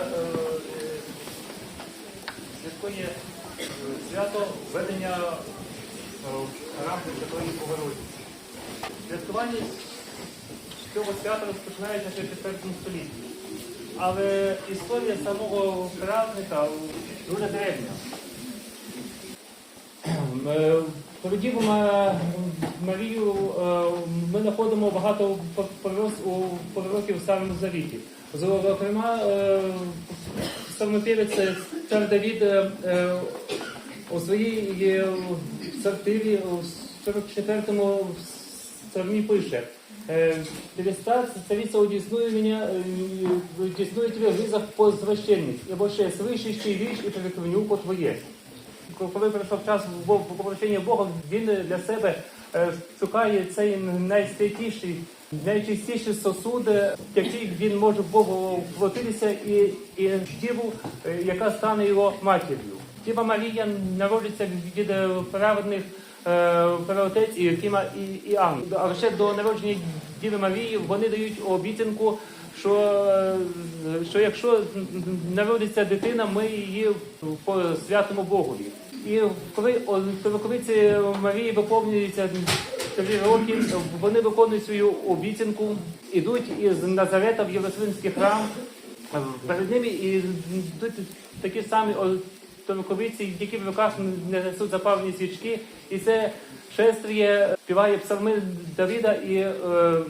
е, е, святкує е, свято введення е, в храм Святої Богородиці. Святкування цього свята розпочинається ще в 4 столітті. Але історія самого праздника дуже древня. Е, Ма- Марію е, ми знаходимо багато пророц- у пророків в Старому Завіті. Зокрема, е, самопівець цар Давід е, е, у своїй е, сортирі у 44-му псалмі пише е, «Перестать царица удесную меня, э, удесную тебя в визах позвращенных, ибо ще слышащий віч і преклоню по твоє». Коли прийшов час попрощення Бога, він для себе е, шукає цей найсвятіший, найчистіший сосуд, в який він може Богу вплотитися і, і діву, е, яка стане його матір'ю. Діва Марія народиться від е, праведних е, правотець і Кіма і, і Анн. А ще до народження Діви Марії вони дають обіцянку, що, що якщо народиться дитина, ми її посвятимо Богові. І коли Марії виповнюється три роки, вони виконують свою обіцянку, ідуть із Назарета в Єрусалимський храм. Перед ними йдуть такі самі толоковиці, які в руках несуть запалені свічки, і це шестріє співає псалми Давіда і, е,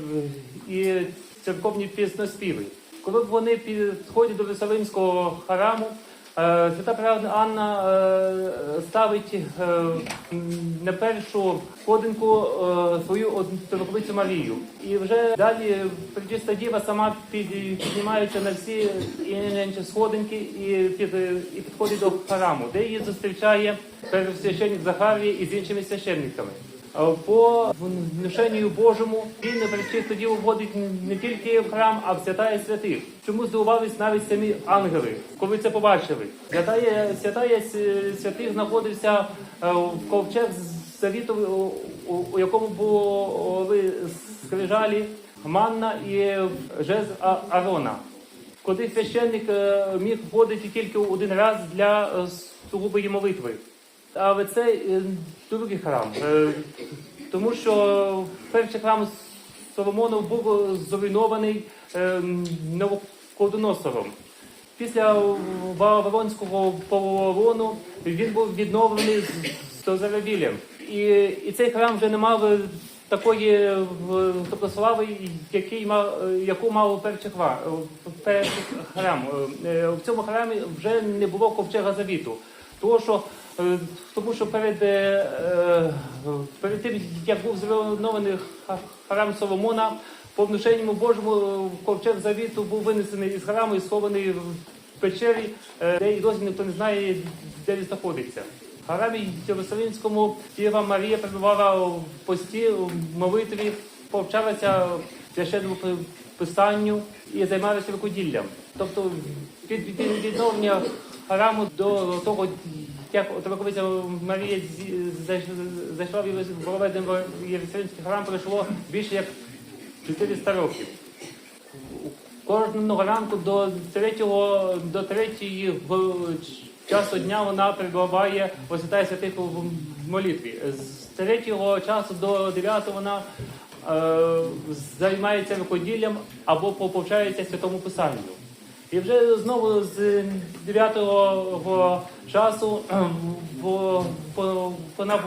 і церковні пісноспіви. Коли вони підходять до Єрусалимського храму, свята правда Анна е, ставить е, на першу сходинку е, свою толоковицю Марію. І вже далі причиста діва сама піднімається на всі інші сходинки і, під, і підходить до храму, де її зустрічає первосвященник Захарій із іншими священниками. Е, По внушенню Божому він пречисту діву вводить не тільки в храм, а в святая святих. Чому здивувались навіть самі ангели, коли це побачили? Святая, святая святих знаходився е, в ковчег завіту, у, у- якому були скрижалі манна і жез Арона. Куди священник е, міг входити тільки один раз для е, сугубої молитви. Але це е, другий храм. Е, Тому що перший храм Соломонов був зруйнований е, Навуходоносором. Після Вавилонського полону він був відновлений з Дозаравілем. І, і цей храм вже не мав такої тобто, слави, який мав, яку мав перший храм. Перший храм. В цьому храмі вже не було ковчега завіту. Тому що, тому що перед, е, е, перед тим, як був зруйнований храм Соломона, по внушенню Божому е, ковчег завіту був винесений із храму і схований в печері, е, де і досі ніхто не знає, де він знаходиться. В храмі Єрусалимському Діва Марія перебувала в пості, в молитві, повчалася священному писанню і займалася рукоділлям. Тобто від- відновлення храму до того, як Отроковиця Марія зі- зайш- зайшла в проведений в Єрусалимський храм, пройшло більше як 400 років. Кожного ранку до третього до третьої часу дня вона перебуває посвятає святих в молитві. З третього часу до дев'ятого вона е, займається рукоділлям або повчається святому писанню. І вже знову з 9 часу вона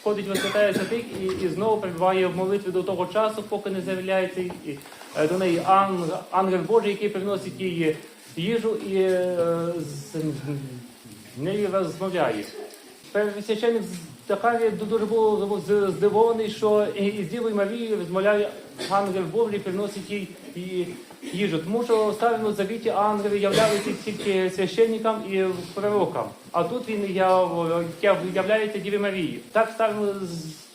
входить в святая святих і, і знову перебуває в молитві до того часу, поки не з'являється і, е, до неї ангел, ангел Божий, який приносить їй їжу і е, з нею розмовляє. Первосвященник Захарія дуже був здивований, що із Дівою Марією розмовляє ангел Божий, приносить їй їжу. Тому що в Старому Завіті ангели являлися тільки священникам і пророкам. А тут він яв- яв- являється Діві Марії. Так в Старому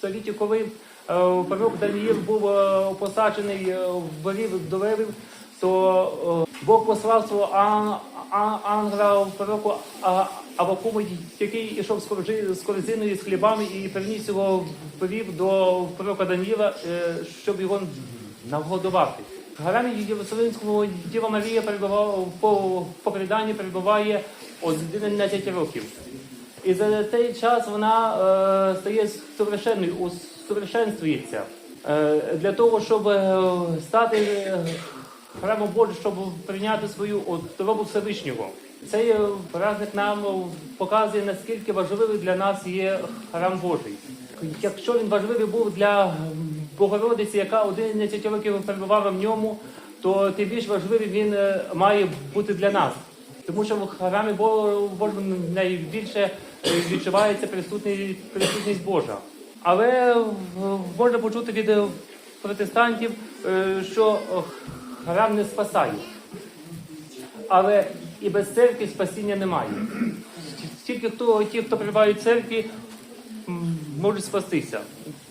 Завіті, коли е, пророк Даниїл був е, посаджений е, в борів до левів, то е, Бог послав свого ангела в пророку Авакуму, який йшов з корзиною з хлібами і приніс його повів до пророка Даніла, е, щоб його нагодувати. В храмі Єрусалимського Діва Марія перебувала по, по преданні перебуває 11 років. І за цей час вона е, стає совершенною, усовершенствується. Е, для того, щоб е, стати храмом Божим, щоб прийняти свою особу Всевишнього. Цей праздник нам показує, наскільки важливий для нас є храм Божий. Якщо він важливий був для Богородиці, яка 11 років перебувала в ньому, то тим більш важливий він е, має бути для нас. Тому що в храмі Бо- Божому найбільше е, відчувається присутність, Божа. Але е, можна почути від протестантів, що храм не спасає. Але і без церкви спасіння немає. Тільки хто, ті, хто перебувають в церкві, можуть спастися.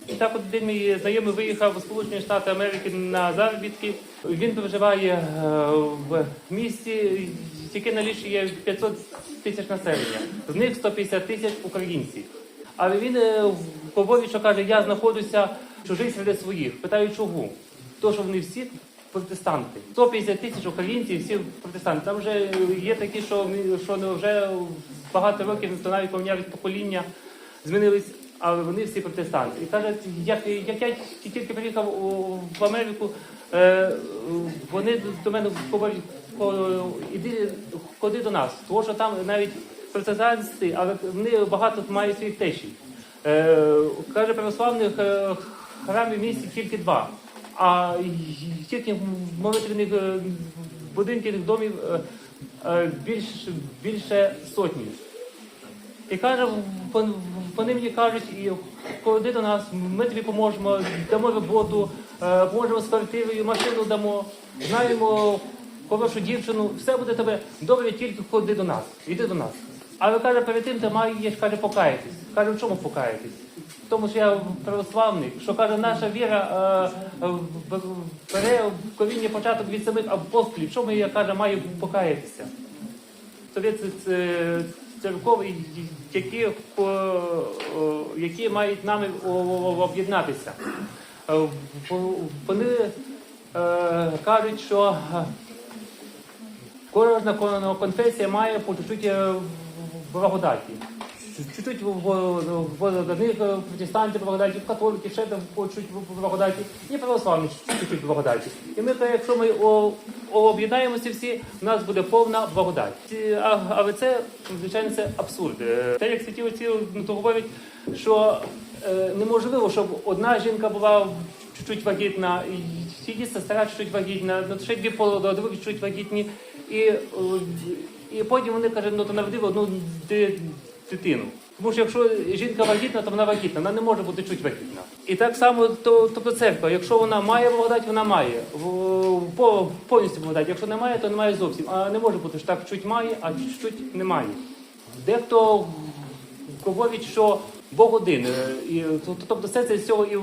І так один мій знайомий виїхав у Сполучені Штати Америки на заробітки. Він проживає е, в місті, яке налічує 500 тисяч населення. З них 150 тисяч українців. Але він е, говорить, що каже, я знаходжуся чужий серед своїх. Питаю, чого? То, що вони всі протестанти. 150 тисяч українців, всі протестанти. Там вже є такі, що, що вже багато років, то навіть помінялись покоління, змінились, але вони всі протестанти. І каже, як, як я тільки приїхав в Америку, е, вони до мене говорять, іди, ходи до нас. Тому що там навіть протестанти, але вони багато мають своїх течій. Е, каже, православних е, храмів в місті тільки два. А тільки молитвених е, будинків, домів е, е, більше сотні. І каже, вони мені кажуть, і ходи до нас, ми тобі поможемо, дамо роботу, поможемо з квартирою, машину дамо, знаємо хорошу дівчину, все буде тебе добре, тільки ходи до нас, іди до нас. Але каже, перед тим ти маєш каже, покаятись. Каже, в чому покаятись? Тому, що я православний, що каже, наша віра е, в- бере в коріння початок від самих апостолів. В чому я каже, маю покаятися? Совет це церкові, які, які мають нами об'єднатися. Е, Вони е, кажуть, що е, кожна кон- конфесія має по чуть-чуть е, благодаті. Одних е, протестантів благодаті, в католиків ще там по чуть в благодаті, і православні чуть-чуть благодаті. І ми, якщо ми об'єднаємося всі, у нас буде повна благодать. Але це, звичайно, це абсурд. Е, Те, як святі отці ну, то говорять, що е, неможливо, щоб одна жінка була чуть-чуть вагітна, і сестра чуть-чуть вагітна, ну, ще дві полудові чуть-чуть вагітні. І, е, і потім вони кажуть, ну то народили одну дитину. Тому що якщо жінка вагітна, то вона вагітна, вона не може бути чуть вагітна. І так само, то, тобто церква, якщо вона має благодать, вона має. По- Повністю благодать. Якщо немає, то немає зовсім. А не може бути що так чуть має, а чуть немає. Дехто говорить, що Бог один. е, І, тобто все це з цього і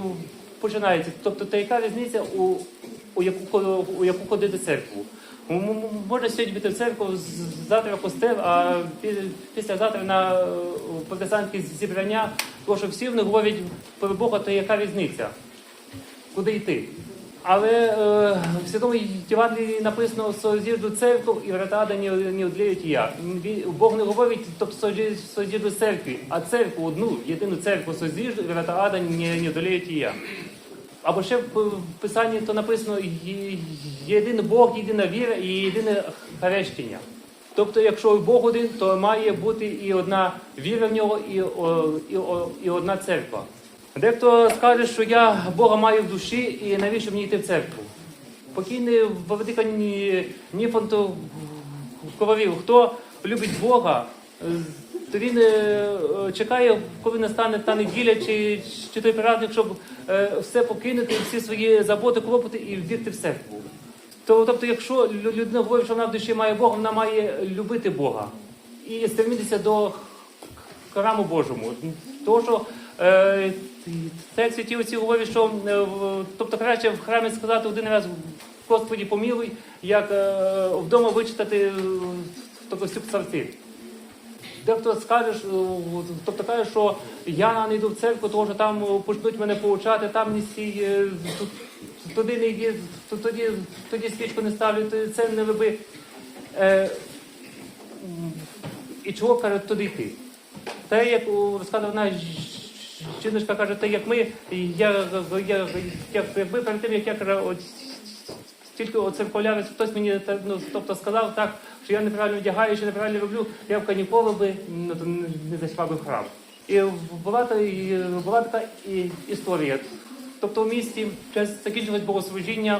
починається. Тобто, та яка різниця, у, у, яку, у яку ходити церкву? М- м- сьогодні піти в церкву, завтра костел, а післязавтра на е, протестантські зібрання, тому що всі вони говорять про Бога, то яка різниця? Куди йти? Але е, в Святому Євангелії написано «Созіжду церкву і врата не, не одліють я». Бог не говорить, тобто «Созі- «Созіжду церкві, а церкву одну, єдину церкву «Созіжду і врата Ада не, не одоліють я. Або ще в Писанні то написано «Є- єдиний Бог, єдина віра і єдине хрещення. Тобто, якщо Бог один, то має бути і одна віра в нього, і, і, і одна церква. Дехто скаже, що я Бога маю в душі, і навіщо мені йти в церкву? Покійний в Ніфонтов говорив, хто любить Бога, то він е, е, чекає, коли настане та неділя чи, чи той праздник, щоб е, все покинути, всі свої заботи, клопоти і вбігти в церкву. То, тобто, якщо людина говорить, що вона в душі має Бога, вона має любити Бога і стремитися до храму Божому. Тому що е, святі отці говорять, що е, тобто краще в храмі сказати один раз Господі помілуй, як е, вдома вичитати е, тобто, всю псалтир. Дехто скаже, тобто каже, що я не йду в церкву, тому що там почнуть мене поучати, там не стій, е, туди не йди, тоді, тоді свічку не ставлю, це не роби. Е, і чого каже туди йти? Те, як у- розказувала жіночка, каже, те, як ми, я, я, як, якби перед тим, як я каже, тільки оциркулярець, хтось мені ну, тобто сказав так, що я неправильно вдягаю, що неправильно роблю, я б ніколи би ну, не- зайшла би в храм. І була, і була така і, історія. Тобто в місті закінчилось богослужіння,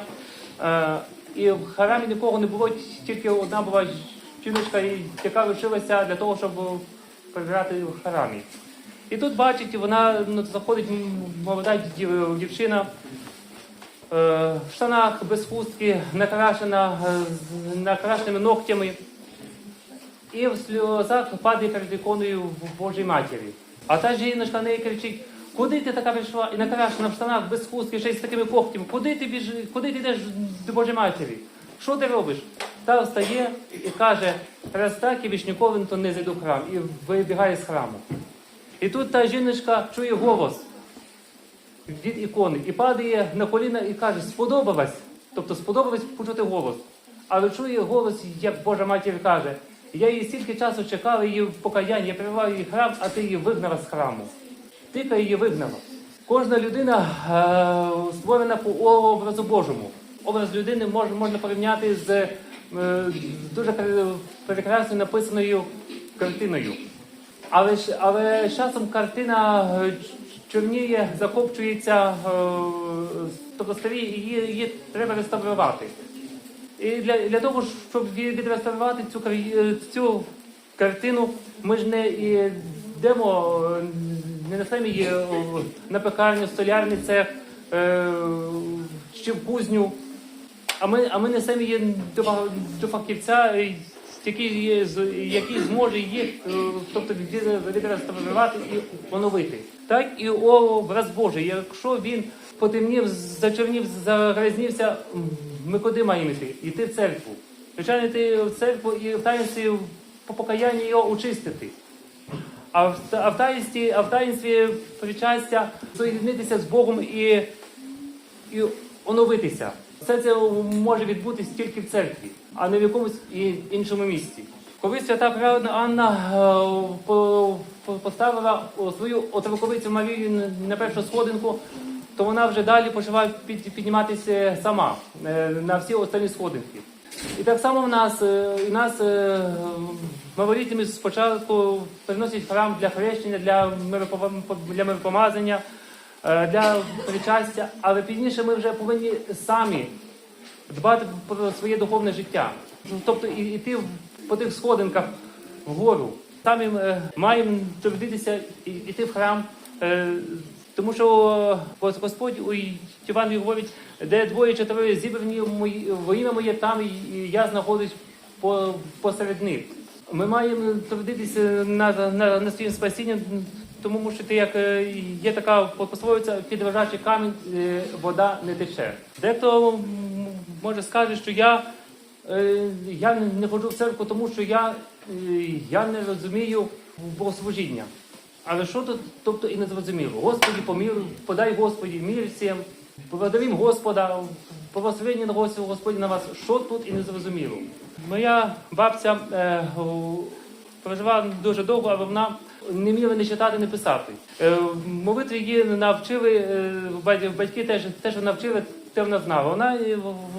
е, і в храмі нікого не було, тільки одна була жіночка, яка вчилася для того, щоб прибирати в храмі. І тут бачить, вона ну, заходить молода дівчина в штанах без хустки, накрашена е, накрашеними ногтями. І в сльозах падає перед іконою Божої Матері. А та жіночка неї кричить: куди ти така прийшла і накрашена в штанах без хустки, ще й з такими когтями? Куди ти біж... куди ти йдеш до Божої Матері? Що ти робиш? Та встає і каже, раз так, я більш ніколи то не зайду в храм. І вибігає з храму. І тут та жіночка чує голос від ікони і падає на коліна і каже, сподобалось. Тобто сподобалось почути голос. Але чує голос, як Божа матір каже, я її стільки часу чекала, її покаяння, я привела її храм, а ти її вигнала з храму. Тика її вигнала. Кожна людина е, створена по образу Божому. Образ людини можна, можна порівняти з е, з дуже прекрасно написаною картиною. Але але часом картина е, чорніє, закопчується, е, тобто її, її треба реставрувати. І для, для того, щоб відреставрувати цю, е, цю картину, ми ж не йдемо, е, не несемо її на пекарню, е, чи в кузню, а ми, а ми несемо її до, до фахівця, який, який зможе її тобто відреставрувати і оновити. Так і образ Божий. Якщо він потемнів, зачернів, загрязнівся, ми куди маємо йти? Йти в церкву. Звичайно, йти в церкву і в таїнстві по покаянні його очистити. А в, а в таїнстві, а в таїнстві причастя соєднитися з Богом і і оновитися. Все це може відбутись тільки в церкві, а не в якомусь іншому місці. Коли свята праведна Анна е, по- по- поставила свою отроковицю Марію на першу сходинку, то вона вже далі почала під- підніматися сама е, на всі останні сходинки. І так само в нас, е, і нас е, малолітніми спочатку приносять храм для хрещення, для для миропомазання, е, для причастя, але пізніше ми вже повинні самі дбати про своє духовне життя. Тобто і- йти по тих сходинках вгору. Самі е, маємо трудитися йти в храм. е, Тому що е, Господь у Івані говорить, де двоє чи троє зібрані во ім'я моє, там і я знаходжусь по- посеред них. Ми маємо трудитися на, на, на своїм спасінням, тому що ти як є така пословиця, під лежачий камінь вода не тече. Дехто може скаже, що я, я не- ходжу в церкву, тому що я, е, я не розумію богослужіння. Але що тут, тобто і не зрозуміло? Господі помилуй, подай Господі мир всім, благодарим Господа, благословення на Господі, Господі на вас. Що тут і не зрозуміло? Моя бабця е, проживала дуже довго, але вона не вміла не читати, не писати. Е, молитві її навчили, е, батьки теж, теж навчили, те вона знала. Вона,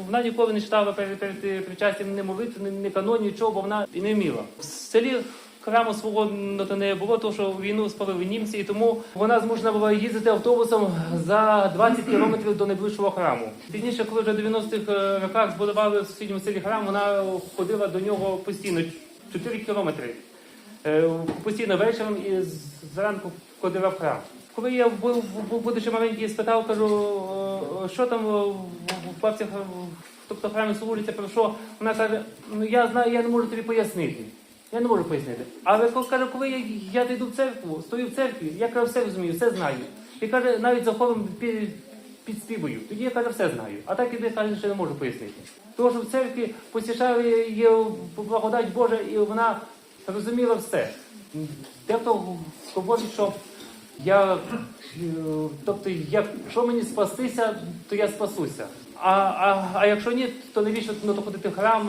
вона ніколи не читала перед, перед причастям ні молитви, ні канон, нічого, бо вона і не вміла. В селі храму свого то не було, тому що війну спалили німці, і тому вона змушена була їздити автобусом за 20 кілометрів до найближчого храму. Пізніше, коли вже в 90-х е, роках збудували в сусідньому селі храм, вона ходила до нього постійно 4 кілометри. Е, Постійно вечором і зранку ходила в храм. Коли я був, будучи маленький, спитав, кажу, що там е, в е, тобто храмі служиться, про що? Вона каже, ну я знаю, я не можу тобі пояснити. Я не можу пояснити. Але каже, коли я, я йду в церкву, стою в церкві, я каже, все розумію, все знаю. І каже, навіть за хором пі- підспівую. Тоді я каже, все знаю. А так іде, каже, що не можу пояснити. Тому що в церкві посішає її благодать Божа, і вона розуміла все. Дехто говорить, що я, е, тобто, якщо мені спастися, то я спасуся. А, а, а якщо ні, то навіщо ну, то ходити в храм,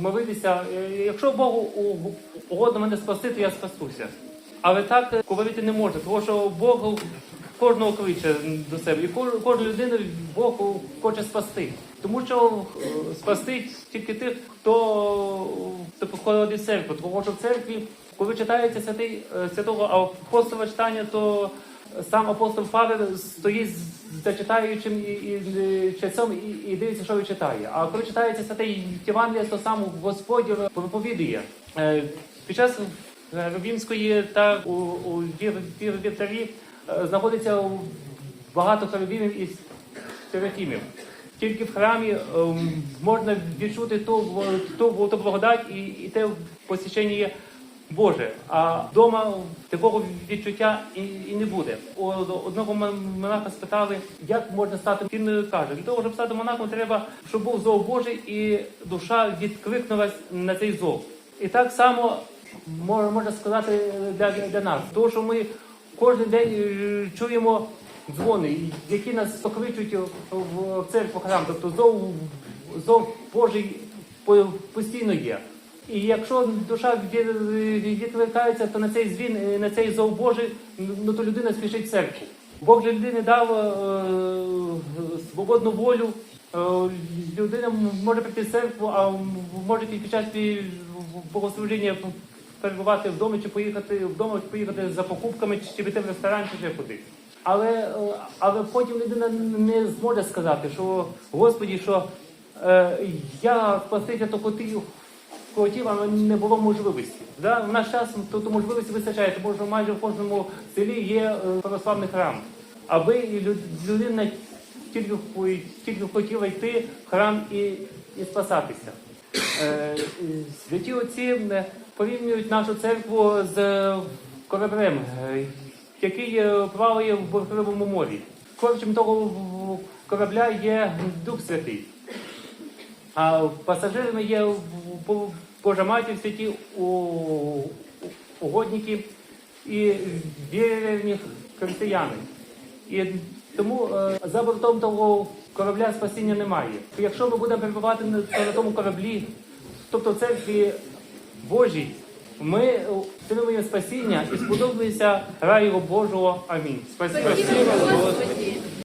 молитися? Е, Якщо Богу угодно мене спасти, то я спастуся. Але так е, говорити не можна, тому що Бог кожного кличе до себе. І кож- кожну людину Бог хоче спасти. Тому що спасти тільки тих, хто, хто походить в церкву. Тому що в церкві, коли читається святий, е, святого апостола читання, то сам апостол Павел стоїть за читаючим і, і, і часом і, і дивиться, що він читає. А коли читається святий Євангелія, то сам Господь проповідує. Е, Під час Римської та у, у вівтарі е, знаходиться багато херовімів і серафімів. Тільки в храмі ем, можна відчути ту, ту, ту благодать і, і те посвячення Боже. А вдома такого відчуття і, і не буде. У одного мон- монаха спитали, як можна стати. Він каже, для того, щоб стати монахом, треба, щоб був зов Божий і душа відкликнулась на цей зов. І так само можна сказати для, для нас, тому що ми кожен день е, чуємо дзвони, які нас покличуть в церкву храм. Тобто зов, зов Божий постійно є. І якщо душа від- відкликається, то на цей дзвін, е, на цей зов Божий, ну то людина спішить в церкву. Бог для людини дав е, свободну волю. Е, людина може прийти в церкву, а може під час богослужіння перебувати вдома, чи поїхати вдома, чи поїхати за покупками, чи піти в ресторан, чи ще куди. Але, е, але потім людина не зможе сказати, що Господі, що е, я спастися то хотів, але не було можливості. Да? В наш час тут можливості вистачає, тому що майже в кожному селі є е, православний храм. Аби людина тільки, тільки хотіла йти в храм і, і спасатися. Е, Святі отці порівнюють нашу церкву з кораблем, е, який е, плаває в бурхливому морі. Корчем того корабля є Дух Святий. А пасажирами є в- в- Божа Матір святі у- у- угодники і вірні християни. І тому е, за бортом того корабля спасіння немає. Якщо ми будемо перебувати на, тому кораблі, тобто церкві Божій, ми отримуємо спасіння і сподобаємося раю Божого. Амінь. Спасибо.